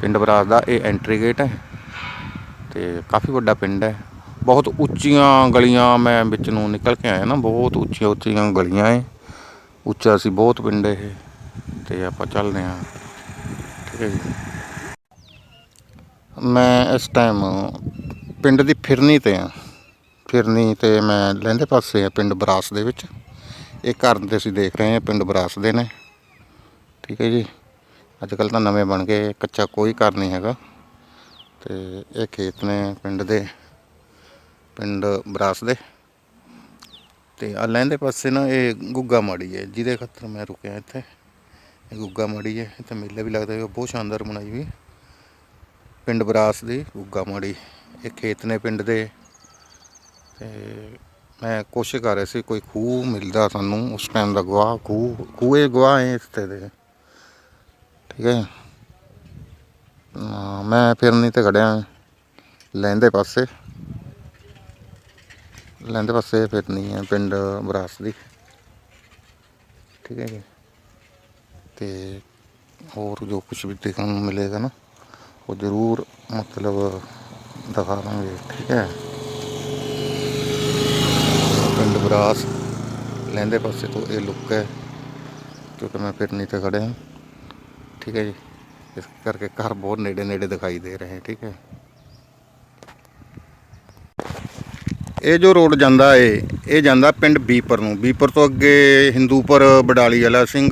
ਪਿੰਡ ਬਰਾਸ ਦਾ, ਇਹ entry gate ਹੈ ਤੇ ਕਾਫੀ ਵੱਡਾ ਪਿੰਡ ਹੈ। ਬਹੁਤ ਉੱਚੀਆਂ ਗਲੀਆਂ ਮੈਂ ਵਿੱਚ ਨੂੰ ਨਿਕਲ ਕੇ ਆਇਆ ਨਾ, ਬਹੁਤ ਉੱਚੀਆਂ ਉੱਚੀਆਂ ਗਲੀਆਂ ਹੈ ਉੱਚਾ ਸੀ ਬਹੁਤ ਪਿੰਡ ਇਹ। ਤੇ ਆਪਾਂ ਚੱਲਦੇ ਹਾਂ। ਠੀਕ ਹੈ ਜੀ ਮੈਂ ਇਸ ਟਾਈਮ ਪਿੰਡ ਦੀ ਫਿਰਨੀ ਤੇ ਆ ਫਿਰਨੀ ਤੇ ਮੈਂ ਲਹਿੰਦੇ ਪਾਸੇ ਆ ਪਿੰਡ ਬਰਾਸ ਦੇ ਵਿੱਚ। ਇਹ ਘਰ ਤੇ ਅਸੀਂ ਦੇਖ ਰਹੇ ਹਾਂ, ਪਿੰਡ ਬਰਾਸ ਦੇ ਨੇ। ਠੀਕ ਹੈ ਜੀ। ਅੱਜ ਕੱਲ ਤਾਂ ਨਵੇਂ ਬਣ ਗਏ, ਕੱਚਾ ਕੋਈ ਘਰ ਨਹੀਂ ਹੈਗਾ। ਤੇ ਇਹ ਖੇਤ ਨੇ ਪਿੰਡ ਦੇ, ਪਿੰਡ ਬਰਾਸ ਦੇ। ਤੇ ਆ ਲਹਿੰਦੇ ਪਾਸੇ ਨਾ ਇਹ ਗੁੱਗਾ ਮਾੜੀ ਹੈ, ਜਿਹਦੇ ਖਾਤਰ ਮੈਂ ਰੁਕਿਆ ਇੱਥੇ। ਇਹ ਗੁੱਗਾ ਮਾੜੀ ਹੈ, ਇੱਥੇ ਮੇਲਾ ਵੀ ਲੱਗਦਾ ਹੈ ਬਹੁਤ ਸ਼ਾਨਦਾਰ ਬਣਾਈ ਵੀ ਪਿੰਡ ਬਰਾਸ ਦੀ ਗੁੱਗਾ ਮਾੜੀ। ਇਹ ਖੇਤ ਨੇ ਪਿੰਡ ਦੇ। ਤੇ ਮੈਂ ਕੋਸ਼ਿਸ਼ ਕਰ ਰਿਹਾ ਸੀ, ਕੋਈ ਖੂਹ ਮਿਲਦਾ ਸਾਨੂੰ, ਉਸ ਟਾਈਮ ਦਾ ਗਵਾਹ, ਖੂਹ, ਖੂਹੇ ਗਵਾਹ ਹੈ ਇਸ ਦੇ। ਠੀਕ ਹੈ ਮੈਂ ਫਿਰਨੀ ਤੇ ਖੜਿਆ ਲੈਂਦੇ ਪਾਸੇ। ਲੈਂਦੇ ਪਾਸੇ ਫਿਰਨੀ ਹੈ, ਪਿੰਡ ਬਰਾਸ ਦੀ। ਠੀਕ ਹੈ ਜੀ? ਤੇ ਹੋਰ ਜੋ ਕੁਝ ਵੀ ਦੇਖਣ ਨੂੰ ਮਿਲੇਗਾ ਨਾ, ਉਹ ਜ਼ਰੂਰ ਮਤਲਬ ਦਿਖਾਵਾਂਗੇ ਠੀਕ ਹੈ? ਪਿੰਡ ਬਰਾਸ, ਲੈਂਦੇ ਪਾਸੇ ਤੋਂ ਇਹ ਲੁੱਕ ਹੈ, ਕਿਉਂਕਿ ਮੈਂ ਫਿਰਨੀ ਤੇ ਖੜਿਆ। ਹਾਂ ਠੀਕ ਹੈ ਜੀ। ਇਸ ਕਰਕੇ ਘਰ ਬਹੁਤ ਨੇੜੇ ਨੇੜੇ ਦਿਖਾਈ ਦੇ ਰਹੇ ਹੈ ਠੀਕ ਹੈ। ਇਹ ਜੋ ਰੋਡ ਜਾਂਦਾ ਏ, ਇਹ ਜਾਂਦਾ ਪਿੰਡ ਬੀਪਰ ਨੂੰ। ਬੀਪਰ ਤੋਂ ਅੱਗੇ ਹਿੰਦੂਪੁਰ ਬਡਾਲੀ ਵਾਲਾ ਸਿੰਘ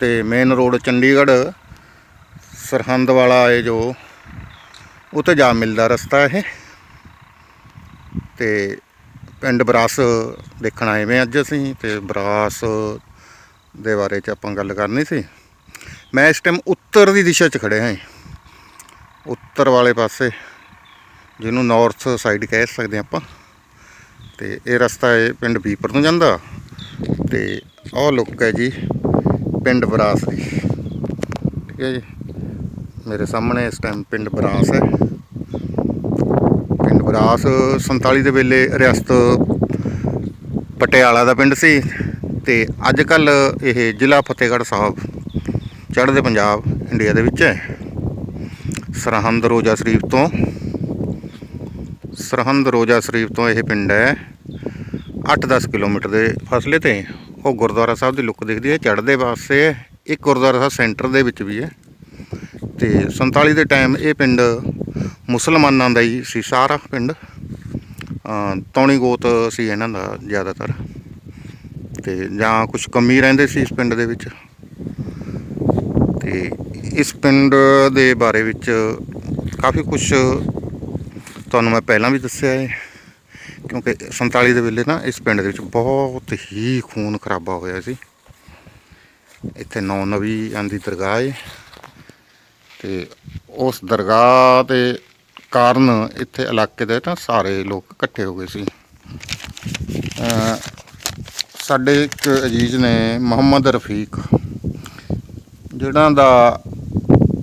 ਤੇ ਮੇਨ ਰੋਡ ਚੰਡੀਗੜ੍ਹ ਸਰਹੰਦ ਵਾਲਾ ਏ ਜੋ, ਉੱਥੇ ਜਾ ਮਿਲਦਾ ਰਸਤਾ ਇਹ। ਤੇ ਪਿੰਡ ਬਰਾਸ ਦੇਖਣ ਆਏ ਵੇ ਅੱਜ ਅਸੀਂ ਤੇ ਬਰਾਸ ਦੇ ਬਾਰੇ ਚ ਆਪਾਂ ਗੱਲ ਕਰਨੀ ਸੀ। ਮੈਂ ਇਸ ਟਾਈਮ ਉੱਤਰ ਦੀ ਦਿਸ਼ਾ 'ਚ ਖੜਿਆ ਹਾਂ ਉੱਤਰ ਵਾਲੇ ਪਾਸੇ, ਜਿਹਨੂੰ ਨਾਰਥ ਸਾਈਡ ਕਹਿ ਸਕਦੇ ਆਪਾਂ। ਤੇ ਇਹ ਰਸਤਾ ਹੈ ਪਿੰਡ ਬੀਪਰ ਨੂੰ ਜਾਂਦਾ। ਤੇ ਆਹ ਲੁੱਕ ਹੈ ਜੀ, ਪਿੰਡ ਬਰਾਸ ਦੀ। ਠੀਕ ਹੈ ਜੀ। ਮੇਰੇ ਸਾਹਮਣੇ ਇਸ ਟਾਈਮ ਪਿੰਡ ਬਰਾਸ ਹੈ। ਪਿੰਡ ਬਰਾਸ 47 ਦੇ ਵੇਲੇ ਰਿਆਸਤ ਪਟਿਆਲਾ ਦਾ ਪਿੰਡ ਸੀ। ਤੇ ਅੱਜ ਕੱਲ ਇਹ ਜ਼ਿਲ੍ਹਾ ਫਤਿਹਗੜ੍ਹ ਸਾਹਿਬ ਚੜ੍ਹਦੇ ਪੰਜਾਬ, ਇੰਡੀਆ ਦੇ ਵਿੱਚ। ਹੈ ਸਰਹੰਦ ਰੋਜਾ ਸ਼ਰੀਫ ਤੋਂ। ਸਰਹੰਦ ਰੋਜਾ ਸ਼ਰੀਫ ਤੋਂ ਇਹ ਪਿੰਡ ਹੈ 8-10 ਕਿਲੋਮੀਟਰ ਦੇ ਫਾਸਲੇ ਤੇ। ਉਹ ਗੁਰਦੁਆਰਾ ਸਾਹਿਬ ਦੀ ਲੁੱਕ ਦਿਖਦੀ ਹੈ ਚੜ੍ਹਦੇ ਪਾਸੇ ਹੈ। ਇੱਕ ਗੁਰਦੁਆਰਾ ਸਾਹਿਬ ਸੈਂਟਰ ਦੇ ਵਿੱਚ ਵੀ ਹੈ। ਤੇ 47 ਦੇ ਟਾਈਮ ਇਹ ਪਿੰਡ ਮੁਸਲਮਾਨਾਂ ਦਾ ਹੀ ਸੀ, ਸਾਰਾ ਪਿੰਡ। ਤੌਣੀ ਗੋਤ ਸੀ ਇਹਨਾਂ ਦਾ ਜ਼ਿਆਦਾਤਰ। ਤੇ ਜਾਂ ਕੁਝ ਕਮੀ ਰਹਿੰਦੇ ਸੀ ਇਸ ਪਿੰਡ ਦੇ ਵਿੱਚ। ਤੇ ਇਸ ਪਿੰਡ ਦੇ ਬਾਰੇ ਵਿੱਚ ਕਾਫੀ ਕੁਝ ਤੁਹਾਨੂੰ ਮੈਂ ਪਹਿਲਾਂ ਵੀ ਦੱਸਿਆ ਹੈ, ਕਿਉਂਕਿ 47 ਦੇ ਵੇਲੇ ਨਾ ਇਸ ਪਿੰਡ ਦੇ ਵਿੱਚ ਬਹੁਤ ਹੀ ਖੂਨ ਖਰਾਬਾ ਹੋਇਆ ਸੀ। ਇੱਥੇ ਨੌ ਨਵੀ ਆਂਦੀ ਦਰਗਾਹ ਹੈ ਤੇ ਉਸ ਦਰਗਾਹ ਦੇ ਕਾਰਨ ਇੱਥੇ ਇਲਾਕੇ ਦੇ ਤਾਂ ਸਾਰੇ ਲੋਕ ਇਕੱਠੇ ਹੋ ਗਏ ਸੀ। ਸਾਡੇ ਇੱਕ ਅਜੀਜ਼ ਨੇ ਮੁਹੰਮਦ ਰਫੀਕ ਜਿਹੜਾ ਦਾ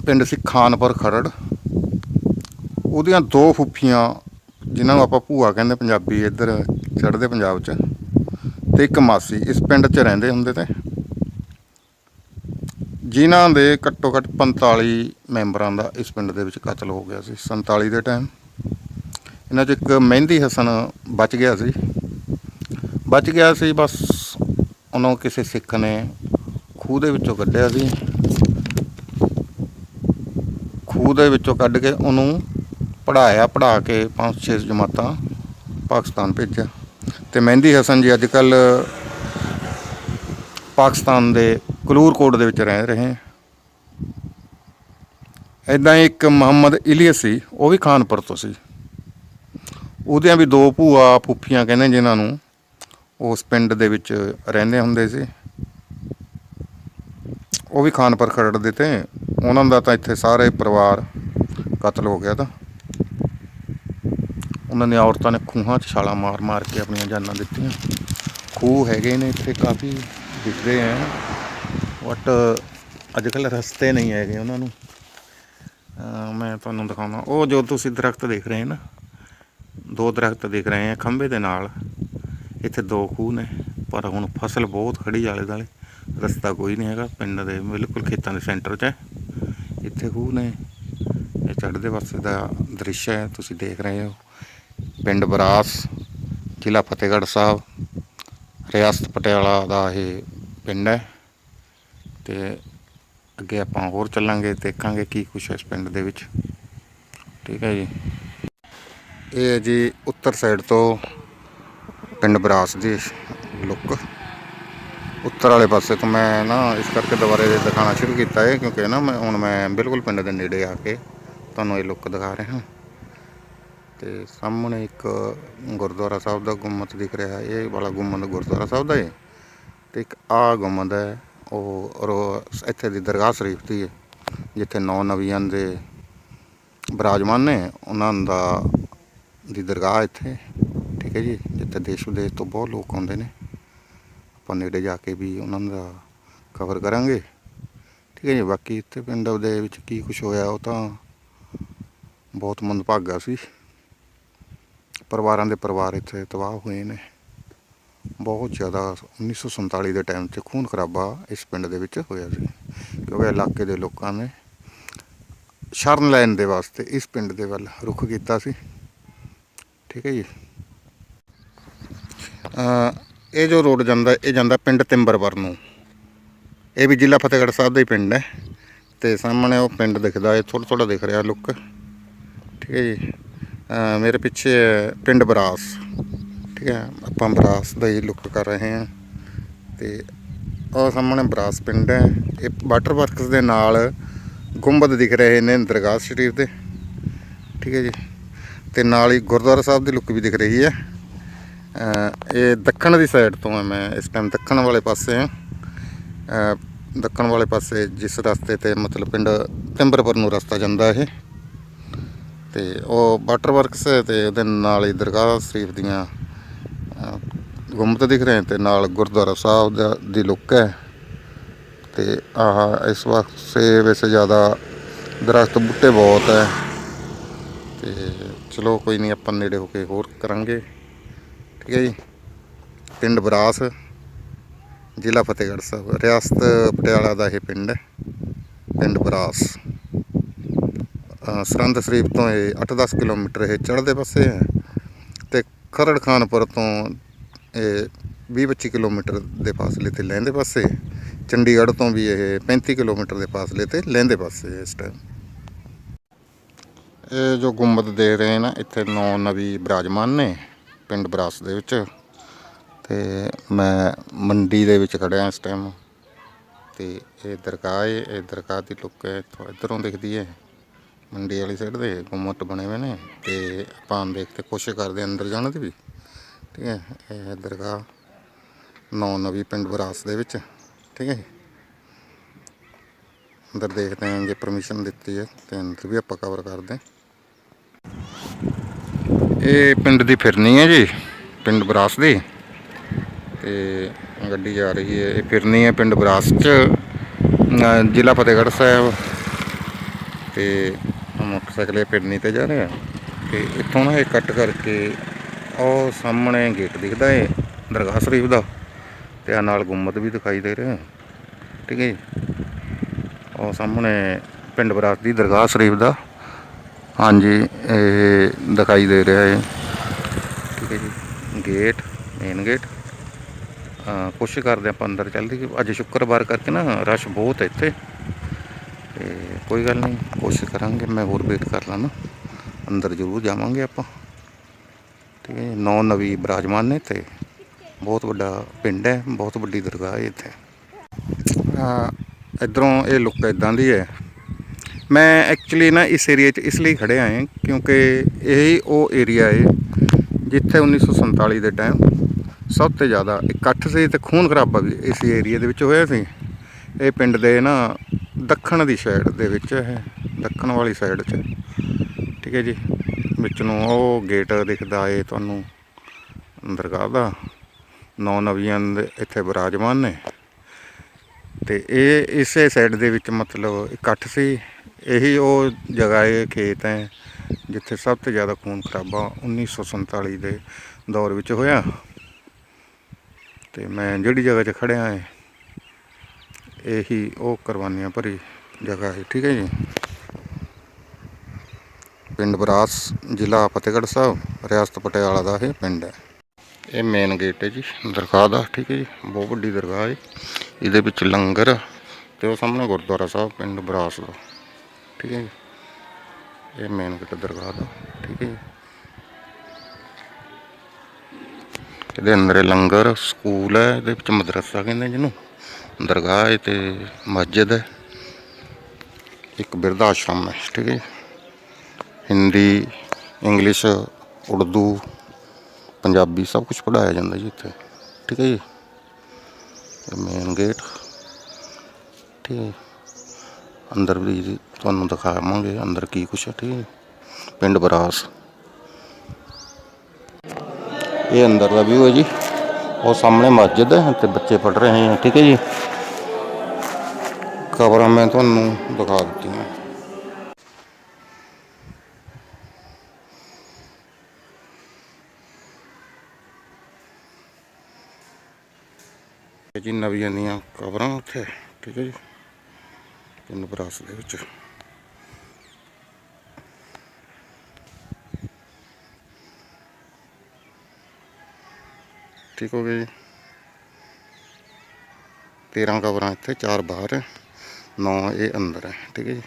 ਪਿੰਡ ਸੀ ਖਾਨਪੁਰ ਖਰੜ, ਉਹਦੀਆਂ ਦੋ ਫੁੱਫੀਆਂ, ਜਿਨ੍ਹਾਂ ਨੂੰ ਆਪਾਂ ਭੂਆ ਕਹਿੰਦੇ ਪੰਜਾਬੀ, ਇੱਧਰ ਚੜ੍ਹਦੇ ਪੰਜਾਬ 'ਚ, ਤੇ ਇੱਕ ਮਾਸੀ, ਇਸ ਪਿੰਡ 'ਚ ਰਹਿੰਦੇ ਹੁੰਦੇ ਤੇ। ਜਿਨ੍ਹਾਂ ਦੇ ਘੱਟੋ ਘੱਟ 45 ਮੈਂਬਰਾਂ ਦਾ ਇਸ ਪਿੰਡ ਦੇ ਵਿੱਚ ਕਤਲ ਹੋ ਗਿਆ ਸੀ 47 ਦੇ ਟਾਈਮ ਇਹਨਾਂ 'ਚ ਇੱਕ ਮਹਿੰਦੀ ਹਸਨ ਬਚ ਗਿਆ ਸੀ। ਬਚ ਗਿਆ ਸੀ, ਬਸ ਉਹਨੂੰ ਕਿਸੇ ਸਿੱਖ ਨੇ ਖੂਹ ਦੇ ਵਿੱਚੋਂ ਕੱਢਿਆ ਸੀ। ਖੂਹ ਦੇ ਵਿੱਚੋਂ ਕੱਢ ਕੇ ਉਹਨੂੰ ਪੜਾਇਆ ਪੜਾ ਕੇ ਪੰਜ ਛੇ ਜਮਾਤਾਂ ਪਾਕਿਸਤਾਨ ਭੇਜਿਆ। ਤੇ ਮਹਿੰਦੀ ਹਸਨ ਜੀ ਅੱਜ ਕੱਲ ਪਾਕਿਸਤਾਨ ਦੇ ਕਲੂਰਕੋਟ ਦੇ ਵਿੱਚ ਰਹਿ ਰਹੇ ਹੈ। ਇਦਾਂ ਇੱਕ ਮੁਹੰਮਦ ਇਲੀਅਸ ਸੀ, ਉਹ ਵੀ ਖਾਨਪੁਰ ਤੋਂ ਸੀ। ਉਹਦੀਆਂ ਵੀ ਦੋ ਭੂਆ ਫੁੱਫੀਆਂ ਕਹਿੰਦੇ ਜਿਨ੍ਹਾਂ ਨੂੰ ਉਸ ਪਿੰਡ ਦੇ ਵਿੱਚ ਰਹਿੰਦੇ ਹੁੰਦੇ ਸੀ। ਉਹ ਵੀ ਖਾਨਪੁਰ ਖਰੜ ਦੇ ਤੇ, ਉਹਨਾਂ ਦਾ ਤਾਂ ਇੱਥੇ ਸਾਰੇ ਪਰਿਵਾਰ ਕਤਲ ਹੋ ਗਿਆ ਤਾਂ। ਉਹਨਾਂ ਨੇ ਔਰਤਾਂ ਨੇ ਖੂਹਾਂ 'ਚ ਛਾਲਾਂ ਮਾਰ ਮਾਰ ਕੇ ਆਪਣੀਆਂ ਜਾਨਾਂ ਦਿੱਤੀਆਂ। ਖੂਹ ਹੈਗੇ ਨੇ ਇੱਥੇ ਕਾਫੀ, ਦਿਖਦੇ ਆ ਬਟ ਅੱਜ ਕੱਲ ਰਸਤੇ ਨਹੀਂ ਹੈਗੇ ਉਹਨਾਂ ਨੂੰ। ਮੈਂ ਤੁਹਾਨੂੰ ਦਿਖਾਉਣਾ ਉਹ ਜੋ ਤੁਸੀਂ ਦਰਖਤ ਦੇਖ ਰਹੇ ਹੋ ਨਾ, ਦੋ ਦਰਖਤ ਦੇਖ ਰਹੇ ਆ ਖੰਭੇ ਦੇ ਨਾਲ। ਇੱਥੇ ਦੋ ਖੂਹ ਨੇ, ਪਰ ਹੁਣ ਫਸਲ ਬਹੁਤ ਖੜੀ ਆਲੇ ਦਾਲੇ ਰਸਤਾ ਕੋਈ ਨਹੀਂ ਹੈਗਾ, ਪਿੰਡ ਦੇ ਬਿਲਕੁਲ ਖੇਤਾਂ ਦੇ ਸੈਂਟਰ 'ਚ ਹੈ। ਇੱਥੇ ਖੂਹ ਨੇ, ਇਹ ਚੜ੍ਹਦੇ ਪਾਸੇ ਦਾ ਦ੍ਰਿਸ਼ ਹੈ, ਤੁਸੀਂ ਦੇਖ ਰਹੇ ਹੋ। ਪਿੰਡ ਬਰਾਸ, ਜ਼ਿਲ੍ਹਾ ਫਤਿਹਗੜ੍ਹ ਸਾਹਿਬ, ਰਿਆਸਤ ਪਟਿਆਲਾ ਦਾ ਇਹ ਪਿੰਡ ਹੈ। ਤੇ ਅੱਗੇ ਆਪਾਂ ਹੋਰ ਚੱਲਾਂਗੇ, ਦੇਖਾਂਗੇ ਕੀ ਕੁਛ ਹੈ ਇਸ ਪਿੰਡ ਦੇ ਵਿੱਚ। ਠੀਕ ਹੈ ਜੀ। ਇਹ ਹੈ ਜੀ ਉੱਤਰ ਸਾਈਡ ਤੋਂ ਪਿੰਡ ਬਰਾਸ ਦੀ ਲੁੱਕ ਉੱਤਰ ਵਾਲੇ ਪਾਸੇ ਤੋਂ ਮੈਂ ਨਾ ਇਸ ਕਰਕੇ ਦੁਬਾਰੇ ਦਿਖਾਉਣਾ ਸ਼ੁਰੂ ਕੀਤਾ ਹੈ ਕਿਉਂਕਿ ਨਾ ਮੈਂ ਹੁਣ ਮੈਂ ਬਿਲਕੁਲ ਪਿੰਡ ਦੇ ਨੇੜੇ ਆ ਕੇ ਤੁਹਾਨੂੰ ਇਹ ਲੁੱਕ ਦਿਖਾ ਰਿਹਾ ਤੇ ਸਾਹਮਣੇ ਇੱਕ ਗੁਰਦੁਆਰਾ ਸਾਹਿਬ ਦਾ ਗੁੰਮਤ ਦਿਖ ਰਿਹਾ ਇਹ ਵਾਲਾ ਗੁੰਮਤ ਗੁਰਦੁਆਰਾ ਸਾਹਿਬ ਦਾ ਹੈ। ਤੇ ਇੱਕ ਆ ਗੁੰਮਤ ਹੈ, ਉਹ ਰੋ- ਇੱਥੇ ਦੀ ਦਰਗਾਹ ਸ਼ਰੀਫ ਦੀ ਹੈ, ਜਿੱਥੇ ਨੌ ਨਵੀਆਂ ਦੇ ਬਿਰਾਜਮਾਨ ਨੇ, ਉਹਨਾਂ ਦਾ ਦੀ ਦਰਗਾਹ ਇੱਥੇ, ਠੀਕ ਹੈ ਜੀ, ਜਿੱਥੇ ਦੇਸ਼ ਵਿਦੇਸ਼ ਤੋਂ ਬਹੁਤ ਲੋਕ ਆਉਂਦੇ ਨੇ। ਆਪਾਂ ਨੇੜੇ ਜਾ ਕੇ ਵੀ ਉਹਨਾਂ ਦਾ ਕਵਰ ਕਰਾਂਗੇ। ਠੀਕ ਹੈ ਜੀ, ਬਾਕੀ ਇੱਥੇ ਪਿੰਡ ਦੇ ਵਿੱਚ ਕੀ ਕੁਝ ਹੋਇਆ ਉਹ ਤਾਂ ਬਹੁਤ ਮੰਦਭਾਗਾ ਸੀ। ਪਰਿਵਾਰਾਂ ਦੇ ਪਰਿਵਾਰ ਇੱਥੇ ਤਬਾਹ ਹੋਏ ਨੇ। ਬਹੁਤ ਜ਼ਿਆਦਾ 1947 ਦੇ ਟਾਈਮ 'ਚ ਖੂਨ ਖਰਾਬਾ ਇਸ ਪਿੰਡ ਦੇ ਵਿੱਚ ਹੋਇਆ ਸੀ। ਕਿਉਂਕਿ ਇਲਾਕੇ ਦੇ ਲੋਕਾਂ ਨੇ ਸ਼ਰਨ ਲੈਣ ਦੇ ਵਾਸਤੇ ਇਸ ਪਿੰਡ ਦੇ ਵੱਲ ਰੁਖ ਕੀਤਾ ਸੀ। ਠੀਕ ਹੈ ਜੀ। ਇਹ ਜੋ ਰੋਡ ਜਾਂਦਾ, ਇਹ ਜਾਂਦਾ ਪਿੰਡ ਤਿੰਬਰਵਰ ਨੂੰ। ਇਹ ਵੀ ਜ਼ਿਲ੍ਹਾ ਫਤਿਹਗੜ੍ਹ ਸਾਹਿਬ ਦਾ ਹੀ ਪਿੰਡ ਹੈ। ਤੇ ਸਾਹਮਣੇ ਉਹ ਪਿੰਡ ਦਿਖਦਾ, ਇਹ ਥੋੜਾ ਥੋੜਾ ਦਿਖ ਰਿਹਾ ਲੁੱਕ। ਠੀਕ ਹੈ ਜੀ। ਮੇਰੇ ਪਿੱਛੇ ਹੈ ਪਿੰਡ ਬਰਾਸ। ਠੀਕ ਹੈ, ਆਪਾਂ ਬਰਾਸ ਦਾ ਹੀ ਲੁੱਕ ਕਰ ਰਹੇ ਹਾਂ। ਤੇ ਉਹ ਸਾਹਮਣੇ ਬਰਾਸ ਪਿੰਡ ਹੈ। ਇਹ ਵਾਟਰ ਵਰਕਸ ਦੇ ਨਾਲ ਗੁੰਬਦ ਦਿਖ ਰਹੇ ਨੇ ਦਰਗਾਹ ਸ਼ਰੀਫ ਦੇ। ਠੀਕ ਹੈ ਜੀ। ਤੇ ਨਾਲ ਹੀ ਗੁਰਦੁਆਰਾ ਸਾਹਿਬ ਦੀ ਲੁੱਕ ਵੀ ਦਿਖ ਰਹੀ ਹੈ। ਇਹ ਦੱਖਣ ਦੀ ਸਾਈਡ ਤੋਂ ਹਾਂ, ਮੈਂ ਇਸ ਟਾਈਮ ਦੱਖਣ ਵਾਲੇ ਪਾਸੇ ਹਾਂ। ਦੱਖਣ ਵਾਲੇ ਪਾਸੇ ਜਿਸ ਰਸਤੇ ਤੇ ਮਤਲਬ ਪਿੰਡ ਟਿੰਬਰਪੁਰ ਨੂੰ ਰਸਤਾ ਜਾਂਦਾ ਇਹ। ਤੇ ਉਹ ਵਾਟਰ ਵਰਕਸ ਹੈ ਤੇ ਉਹਦੇ ਨਾਲ ਹੀ ਦਰਗਾਹ ਸ਼ਰੀਫ ਦੀਆਂ ਗੁੰਮਤ ਦਿਖ ਰਹੇ ਤੇ ਨਾਲ ਗੁਰਦੁਆਰਾ ਸਾਹਿਬ ਦਾ, ਦੀ ਲੁੱਕ ਹੈ। ਤੇ ਆਹ ਇਸ ਵਕਤ ਵੈਸੇ ਜ਼ਿਆਦਾ ਦਰਖਤ ਬੂਟੇ ਬਹੁਤ ਹੈ। ਤੇ ਚਲੋ ਕੋਈ ਨਹੀਂ, ਆਪਾਂ ਨੇੜੇ ਹੋ ਕੇ ਹੋਰ ਕਰਾਂਗੇ। ਠੀਕ ਹੈ ਜੀ। ਪਿੰਡ ਬਰਾਸ ਜ਼ਿਲ੍ਹਾ ਫਤਿਹਗੜ੍ਹ ਸਾਹਿਬ। ਰਿਆਸਤ ਪਟਿਆਲਾ ਦਾ ਇਹ ਪਿੰਡ ਹੈ ਪਿੰਡ ਬਰਾਸ। ਅ, ਸਰਹੰਦ ਸ਼ਰੀਫ ਤੋਂ ਇਹ 8-10 ਕਿਲੋਮੀਟਰ ਇਹ ਚੜ੍ਹਦੇ ਪਾਸੇ ਹੈ ਤੇ ਖਰੜ ਖਾਨਪੁਰ ਤੋਂ ਇਹ 20-25 ਕਿਲੋਮੀਟਰ ਦੇ ਫਾਸਲੇ ਤੇ ਲਹਿੰਦੇ ਪਾਸੇ ਚੰਡੀਗੜ੍ਹ ਤੋਂ ਵੀ ਇਹ 35 ਕਿਲੋਮੀਟਰ ਦੇ ਫਾਸਲੇ ਤੇ ਲਹਿੰਦੇ ਪਾਸੇ ਇਸ ਟਾਈਮ ਇਹ ਜੋ ਗੁੰਬਦ ਦੇ ਰਹੇ ਨਾ ਇੱਥੇ ਨੌ ਨਵੀ ਬਿਰਾਜਮਾਨ ਨੇ। ਪਿੰਡ ਬਰਾਸ ਦੇ ਵਿੱਚ ਤੇ ਮੈਂ ਮੰਡੀ ਦੇ ਵਿੱਚ ਖੜਿਆ ਇਸ ਟਾਈਮ ਤੇ ਇਹ ਦਰਗਾਹ ਹੈ ਇਹ ਦਰਗਾਹ ਦੀ ਲੁੱਕ ਹੈ ਇੱਥੋਂ ਇੱਧਰੋਂ ਦਿਖਦੀ ਹੈ ਮੰਡੀ ਵਾਲੀ ਸਾਈਡ ਦੇ ਗੁੰਮਟ ਬਣੇ ਹੋਏ ਨੇ ਤੇ ਆਪਾਂ ਦੇਖਦੇ ਕੋਸ਼ਿਸ਼ ਕਰਦੇ ਅੰਦਰ ਜਾਣ ਦੀ ਵੀ। ਠੀਕ ਹੈ, ਇਹ ਦਰਗਾਹ ਨੌ ਨਵੀਂ ਪਿੰਡ ਬਰਾਸ ਦੇ ਵਿੱਚ। ਠੀਕ ਹੈ ਅੰਦਰ ਦੇਖਦੇ ਹਾਂ ਜੇ ਪਰਮਿਸ਼ਨ ਦਿੱਤੀ ਹੈ ਤੇ ਅੰਦਰ ਵੀ ਆਪਾਂ ਕਵਰ ਕਰਦੇ ਹਾਂ। ਇਹ ਪਿੰਡ ਦੀ ਫਿਰਨੀ ਹੈ ਜੀ, ਪਿੰਡ ਬਰਾਸ ਦੀ। ਤੇ ਗੱਡੀ ਜਾ ਰਹੀ ਹੈ, ਇਹ ਫਿਰਨੀ ਹੈ ਪਿੰਡ ਬਰਾਸ ਚ ਜ਼ਿਲ੍ਹਾ ਫਤਿਹਗੜ੍ਹ ਸਾਹਿਬ। ਤੇ ਮੋਟਰਸਾਈਕਲ ਇਹ ਫਿਰਨੀ ਤੇ ਜਾ ਰਿਹਾ ਤੇ ਇੱਥੋਂ ਨਾ ਇਹ ਕੱਟ ਕਰਕੇ ਉਹ ਸਾਹਮਣੇ ਗੇਟ ਦਿਖਦਾ ਹੈ ਦਰਗਾਹ ਸ਼ਰੀਫ ਦਾ। ਤੇ ਆ ਨਾਲ ਗੁੰਮਤ ਵੀ ਦਿਖਾਈ ਦੇ ਰਿਹਾ। ਠੀਕ ਹੈ ਜੀ। ਉਹ ਸਾਹਮਣੇ ਪਿੰਡ ਬਰਾਸ ਦੀ ਦਰਗਾਹ ਸ਼ਰੀਫ ਦਾ। ਹਾਂਜੀ, ਇਹ ਦਿਖਾਈ ਦੇ ਰਿਹਾ ਹੈ। ਠੀਕ ਹੈ ਜੀ ਗੇਟ ਮੇਨ ਗੇਟ ਕੋਸ਼ਿਸ਼ ਕਰਦੇ ਆਪਾਂ ਅੰਦਰ ਚੱਲਦੀ ਕਿ ਅੱਜ ਸ਼ੁੱਕਰਵਾਰ ਕਰਕੇ ਨਾ ਰਸ਼ ਬਹੁਤ ਹੈ ਇੱਥੇ। ਤੇ ਕੋਈ ਗੱਲ ਨਹੀਂ, ਕੋਸ਼ਿਸ਼ ਕਰਾਂਗੇ, ਮੈਂ ਹੋਰ ਵੇਟ ਕਰ ਲਾਂਗਾ। ਅੰਦਰ ਜ਼ਰੂਰ ਜਾਵਾਂਗੇ ਆਪਾਂ। ਠੀਕ ਹੈ ਨੌ ਨਵੀਂ ਬਿਰਾਜਮਾਨ ਨੇ ਤੇ ਬਹੁਤ ਵੱਡਾ ਪਿੰਡ ਹੈ, ਬਹੁਤ ਵੱਡੀ ਦਰਗਾਹ ਹੈ ਇੱਥੇ। ਆ ਇਧਰੋਂ ਇਹ ਲੁੱਕ ਇਦਾਂ ਦੀ ਹੈ। ਮੈਂ ਐਕਚੁਅਲੀ ਨਾ ਇਸ ਏਰੀਆ 'ਚ ਇਸ ਲਈ ਖੜਿਆ ਹਾਂ ਕਿਉਂਕਿ ਇਹ ਉਹ ਏਰੀਆ ਹੈ ਜਿੱਥੇ 1947 ਦੇ ਟਾਈਮ ਸਭ ਤੋਂ ਜ਼ਿਆਦਾ ਇਕੱਠ ਸੀ ਤੇ ਖੂਨ ਖਰਾਬਾ ਵੀ ਇਸ ਏਰੀਆ ਦੇ ਵਿੱਚ ਹੋਇਆ ਸੀ। ਇਹ ਪਿੰਡ ਦੇ ਨਾ ਦੱਖਣ ਦੀ ਸਾਈਡ ਦੇ ਵਿੱਚ ਹੈ, ਦੱਖਣ ਵਾਲੀ ਸਾਈਡ 'ਚ। ਠੀਕ ਹੈ ਜੀ, ਵਿੱਚ ਨੂੰ ਉਹ ਗੇਟ ਦਿਖਦਾ ਏ ਤੁਹਾਨੂੰ ਦਰਗਾਹ ਦਾ। ਨੌ ਨਵੀਆਂ ਦੇ ਇੱਥੇ ਬਿਰਾਜਮਾਨ ਨੇ। ਤੇ ਇਹ ਇਸੇ ਸਾਈਡ ਦੇ ਵਿੱਚ ਮਤਲਬ ਇਕੱਠ ਸੀ। ਇਹੀ ਉਹ ਜਗ੍ਹਾ ਹੈ ਖੇਤ ਹੈ, ਜਿੱਥੇ ਸਭ ਤੋਂ ਜ਼ਿਆਦਾ ਖੂਨ ਖਰਾਬਾ 1947 ਦੇ ਦੌਰ ਵਿੱਚ ਹੋਇਆ। ਤੇ ਮੈਂ ਜਿਹੜੀ ਜਗ੍ਹਾ 'ਚ ਖੜਿਆ ਹੈ, ਇਹੀ ਉਹ ਕੁਰਬਾਨੀਆਂ ਭਰੀ ਜਗ੍ਹਾ ਹੈ, ਠੀਕ ਹੈ ਜੀ। ਪਿੰਡ ਬਰਾਸ, ਜ਼ਿਲ੍ਹਾ ਫਤਿਹਗੜ੍ਹ ਸਾਹਿਬ, ਰਿਆਸਤ ਪਟਿਆਲਾ ਦਾ ਇਹ ਪਿੰਡ ਹੈ। ਇਹ ਮੇਨ ਗੇਟ ਹੈ ਜੀ, ਦਰਗਾਹ ਦਾ, ਠੀਕ ਹੈ ਜੀ, ਬਹੁਤ ਵੱਡੀ ਦਰਗਾਹ ਹੈ। ਇਹਦੇ ਵਿੱਚ ਲੰਗਰ ਤੇ ਉਹ ਸਾਹਮਣੇ ਗੁਰਦੁਆਰਾ ਸਾਹਿਬ, ਪਿੰਡ ਬਰਾਸ ਦਾ। ਠੀਕ ਹੈ ਜੀ। ਇਹ ਮੇਨ ਗੇਟ ਦਰਗਾਹ ਦਾ, ਠੀਕ ਹੈ ਜੀ। ਇਹਦੇ ਅੰਦਰ ਲੰਗਰ ਸਕੂਲ ਹੈ, ਇਹਦੇ ਵਿੱਚ ਮਦਰਸਾ ਕਹਿੰਦੇ ਜਿਹਨੂੰ। ਦਰਗਾਹ ਹੈ ਤੇ ਮਸਜਿਦ ਹੈ। ਇੱਕ ਬਿਰਧ ਆਸ਼ਰਮ ਹੈ, ਠੀਕ ਹੈ ਜੀ। ਹਿੰਦੀ, ਇੰਗਲਿਸ਼, ਉਰਦੂ, ਪੰਜਾਬੀ ਸਭ ਕੁਝ ਪੜਾਇਆ ਜਾਂਦਾ ਜੀ ਇੱਥੇ, ਠੀਕ ਹੈ ਜੀ। ਮੇਨ ਗੇਟ ਠੀਕ ਹੈ ਅੰਦਰ ਵੀ ਤੁਹਾਨੂੰ ਦਿਖਾਵਾਂਗੇ ਅੰਦਰ ਕੀ ਕੁਛ ਹੈ ਠੀਕ ਹੈ ਪਿੰਡ ਬਰਾਸ। ਇਹ ਅੰਦਰ ਦਾ ਵਿਊ ਹੈ ਜੀ। ਉਹ ਸਾਹਮਣੇ ਮਸਜਿਦ ਹੈ ਤੇ ਬੱਚੇ ਪੜ ਰਹੇ ਹਨ ਠੀਕ ਹੈ ਜੀ। ਖਬਰਾਂ ਮੈਂ ਤੁਹਾਨੂੰ ਦਿਖਾ ਦਿੱਤੀਆਂ। ਇਹ ਜੀ ਨਵੀਆਂ ਦੀਆਂ ਖਬਰਾਂ ਉੱਥੇ, ਠੀਕ ਹੈ ਜੀ। ਪਿੰਡ ਬਰਾਸ ਦੇ ਵਿੱਚ। ਠੀਕ ਹੋ ਗਿਆ ਜੀ। 13 ਕਵਰਾਂ ਇੱਥੇ, ਚਾਰ ਬਾਹਰ ਹੈ 9 ਇਹ ਅੰਦਰ ਹੈ। ਠੀਕ ਹੈ ਜੀ।